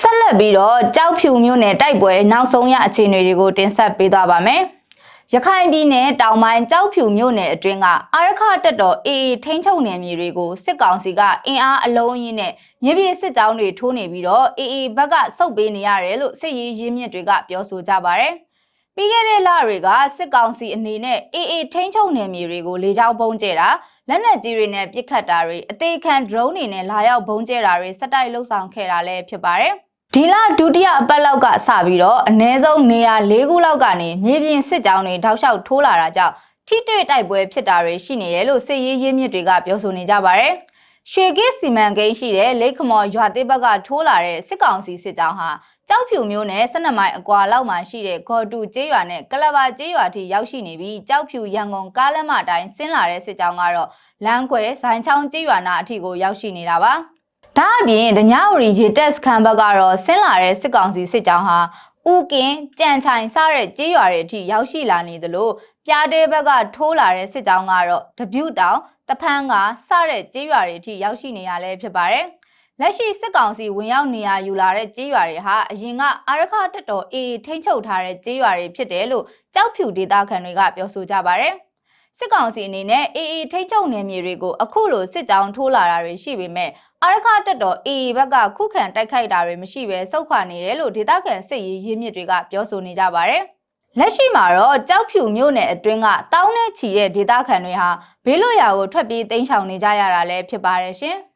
ဆက်လက်ပြီးတော့ကြောက်ဖြူမျိုးနယ်တိုက်ပွဲနောက်ဆုံးရအခြေအနေတွေကိုတင်ဆက်ပေးသွားပါမယ်။ရခိုင်ပြည်နယ်တောင်ပိုင်းကြောက်ဖြူမျိုးနယ်အတွင်းကအာရခတက်တော်အေအေထိန်းချုပ်နယ်မြေတွေကိုစစ်ကောင်စီကအင်အားအလုံးအင်းနဲ့မြေပြင်စစ်ကြောင်းတွေထိုးနေပြီးတော့အေအေဘက်ကစုပ်ပေးနေရတယ်လို့စစ်ရေးရင်းမြစ်တွေကပြောဆိုကြပါဗျ။ပြီးခဲ့တဲ့လတွေကစစ်ကောင်စီအနေနဲ့အေအေထိန်းချုပ်နယ်မြေတွေကိုလေကြောင်းပုံကျဲတာလက်နက်ကြီးတွေနဲ့ပစ်ခတ်တာတွေအသေးခံ drone တွေနဲ့လာရောက်ပုံကျဲတာတွေစက်တိုက်လှုပ်ဆောင်ခဲ့တာလည်းဖြစ်ပါတယ်။ ဒီလဒုတိယအပတ်လောက်ကစပြီးတော့အ ਨੇ ဆုံးနေရာ၄ခုလောက်ကနေမြေပြင်စစ်ကြောင်းတွေထောက်လျှောက်ထိုးလာတာကြောင့်ထိတွေ့တိုက်ပွဲဖြစ်တာတွေရှိနေတယ်လို့စစ်ရေးရင်းမြစ်တွေကပြောဆိုနေကြပါတယ်။ရွှေကစ်စီမံကိန်းရှိတဲ့လိတ်ခမော်ရွာတိဘက်ကထိုးလာတဲ့စစ်ကောင်စီစစ်ကြောင်းဟာကြောက်ဖြူမျိုးနဲ့12မိုင်အကွာလောက်မှာရှိတဲ့ဂေါ်တူကျေးရွာနဲ့ကလဘာကျေးရွာထိရောက်ရှိနေပြီးကြောက်ဖြူရန်ကုန်ကားလမ်းမအတိုင်းဆင်းလာတဲ့စစ်ကြောင်းကတော့လမ်းခွဲဇိုင်ချောင်းကျေးရွာနာအထိကိုရောက်ရှိနေတာပါ။ ဒါအပြင်ဒညဝရီရေတက်စခန်းဘက်ကတော့ဆင်းလာတဲ့စစ်ကောင်စီစစ်ကြောင်းဟာဦးကင်းကြံချိုင်စတဲ့ကျေးရွာတွေအထိရောက်ရှိလာနေသလိုပြားတဲဘက်ကထိုးလာတဲ့စစ်ကြောင်းကတော့တပြူတောင်တဖန်းကစတဲ့ကျေးရွာတွေအထိရောက်ရှိနေရလဲဖြစ်ပါတယ်။လက်ရှိစစ်ကောင်စီဝင်ရောက်နေရယူလာတဲ့ကျေးရွာတွေဟာအရင်ကအာရခတက်တော်အေးထိမ့်ချုပ်ထားတဲ့ကျေးရွာတွေဖြစ်တယ်လို့ကြောက်ဖြူဒေသခံတွေကပြောဆိုကြပါတယ်။စစ်ကောင်စီအနေနဲ့အေးအေးထိမ့်ချုပ်နယ်မြေတွေကိုအခုလိုစစ်ကြောင်းထိုးလာတာတွေရှိပေမဲ့ အာရခတက်တော်အေးဘက်ကခုခံတိုက်ခိုက်တာတွေမရှိဘဲစုတ်ခွာနေတယ်လို့ဒေသခံစစ်ရေးရင်းမြစ်တွေကပြောဆိုနေကြပါတယ်။လက်ရှိမှာတော့ကြောက်ဖြူမြို့နယ်အတွင်းကတောင်းနဲ့ချီတဲ့ဒေသခံတွေဟာဘေးလွတ်ရာကိုထွက်ပြေးတိမ်းရှောင်နေကြရတာလည်းဖြစ်ပါတယ်ရှင်။